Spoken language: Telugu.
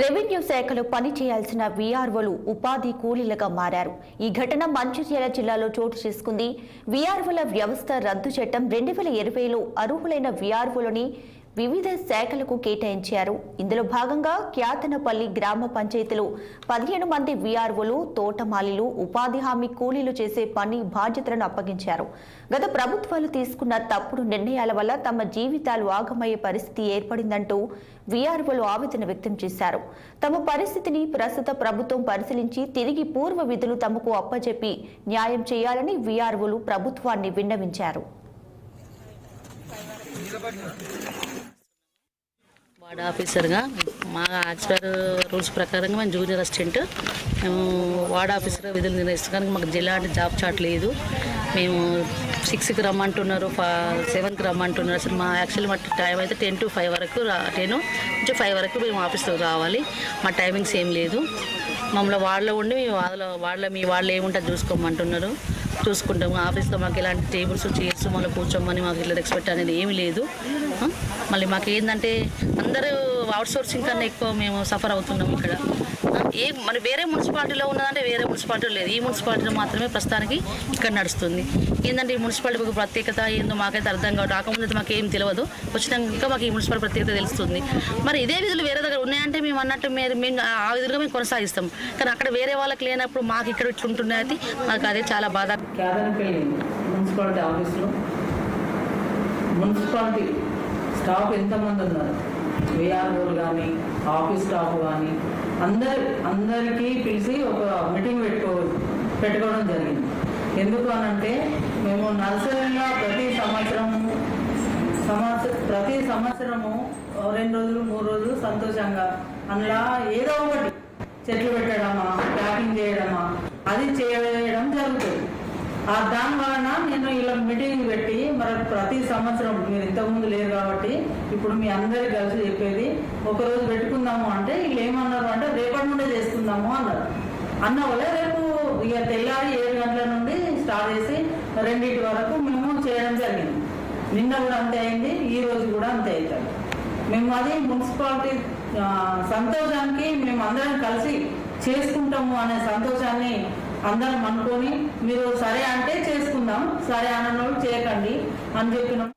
రెవెన్యూ శాఖలో పనిచేయాల్సిన వీఆర్ఓలు ఉపాధి కూలీలుగా మారారు. ఈ ఘటన మంచిర్యాల జిల్లాలో చోటు చేసుకుంది. వీఆర్ఓల వ్యవస్థ రద్దు చట్టం రెండు వేల ఇరవైలో అర్హులైన వీఆర్ఓలని వివిధ శాఖలకు కేటాయించారు. ఇందులో భాగంగా క్యాతనపల్లి గ్రామ పంచాయతీలో పదిహేను మంది వీఆర్ఓలు తోటమాలీలు ఉపాధి హామీ కూలీలు చేసే పని బాధ్యతలను అప్పగించారు. గత ప్రభుత్వాలు తీసుకున్న తప్పుడు నిర్ణయాల వల్ల తమ జీవితాలు ఆగమయ్యే పరిస్థితి ఏర్పడిందంటూ వీఆర్ఓలు ఆవేదన వ్యక్తం చేశారు. తమ పరిస్థితిని ప్రస్తుత ప్రభుత్వం పరిశీలించి తిరిగి పూర్వ విధులు తమకు అప్పచెప్పి న్యాయం చేయాలని వీఆర్ఓలు ప్రభుత్వాన్ని విన్నవించారు. వార్డ్ ఆఫీసర్గా మా యాక్చువల్ రూల్స్ ప్రకారంగా మేము జూనియర్ అసిస్టెంట్. మేము వార్డ్ ఆఫీసర్గా విధులు నిర్వహిస్తున్నాం మాకు జిల్లా అంటే జాబ్ చాట్ లేదు. మేము సిక్స్కి రమ్మంటున్నారు ఫా సెవెన్కి రమ్మంటున్నారు. అసలు మా యాక్చువల్ మా టైం అయితే టెన్ టు ఫైవ్ వరకు టెన్ నుంచి ఫైవ్ వరకు మేము ఆఫీస్లో రావాలి. మా టైమింగ్స్ ఏం లేదు. మమ్మల్ని వాళ్ళలో ఉండి మీ వాళ్ళ వాళ్ళ మీ వాళ్ళు ఏముంటుంది చూసుకోమంటున్నారు. చూసుకుంటాము. ఆఫీస్లో మాకు ఇలాంటి టేబుల్స్ చైర్స్ మళ్ళీ కూర్చోమని మాకు ఇట్లా ఎక్స్పెక్ట్ అనేది ఏమీ లేదు. మళ్ళీ మాకు ఏంటంటే అందరూ అవుట్ సోర్సింగ్ కన్నా ఎక్కువ మేము సఫర్ అవుతున్నాం ఇక్కడ. ఏ మరి వేరే మున్సిపాలిటీలో ఉన్నదంటే వేరే మున్సిపాలిటీలో లేదు. ఈ మున్సిపాలిటీలో మాత్రమే ప్రస్తుతానికి ఇక్కడ నడుస్తుంది. ఏంటంటే ఈ మున్సిపాలిటీ ఒక ప్రత్యేకత ఏందో మాకైతే అర్థం కావడం రాకముందు మాకు ఏం తెలియదు వచ్చినాక మాకు ఈ మున్సిపాలిటీ ప్రత్యేకత తెలుస్తుంది. మరి ఇదే విధులు వేరే దగ్గర ఉన్నాయంటే మేము అన్నట్టు మీరు మేము ఆ విధులుగా మేము కొనసాగిస్తాం. కానీ అక్కడ వేరే వాళ్ళకి లేనప్పుడు మాకు ఇక్కడ ఇట్లా ఉంటున్నది మాకు అదే చాలా బాధ. మున్సిపాలిటీ ఆఫీస్లో మున్సిపాలిటీ స్టాఫ్ ఎంతమంది ఉన్నారు? విఆర్ఓలు కానీ ఆఫీస్ స్టాఫ్ కానీ అందరి అందరికీ పిలిచి ఒక మీటింగ్ పెట్టుకో పెట్టుకోవడం జరిగింది. ఎందుకు అనంటే మేము నర్సరీలో ప్రతి సంవత్సరం సంవత్సరం ప్రతి సంవత్సరము రెండు రోజులు మూడు రోజులు సంతోషంగా అందులో ఏదో ఒకటి చెట్లు పెట్టడమా ప్యాకింగ్ చేయడమా అది చేయ ఆ దాని వలన నేను ఇలా మీటింగ్ పెట్టి మరి ప్రతి సంవత్సరం మీరు ఇంతకుముందు లేరు కాబట్టి ఇప్పుడు మీ అందరికి కలిసి చెప్పేది ఒకరోజు పెట్టుకుందాము అంటే వీళ్ళు ఏమన్నారు అంటే రేపటి నుండే చేసుకుందాము అన్నారు. అన్న వల్ల రేపు ఇక తెల్లారి ఏడు గంటల నుండి స్టార్ట్ చేసి రెండింటి వరకు మేము చేయడం జరిగింది. నిన్న కూడా అంతే అయింది ఈ రోజు కూడా అంతే అవుతుంది. మేము అది మున్సిపాలిటీ సంతోషానికి మేము అందరం కలిసి చేసుకుంటాము అనే సంతోషాన్ని అందరం అనుకొని మీరు సరే అంటే చేసుకుందాం. సరే అన్న చేయకండి అని చెప్పినాం.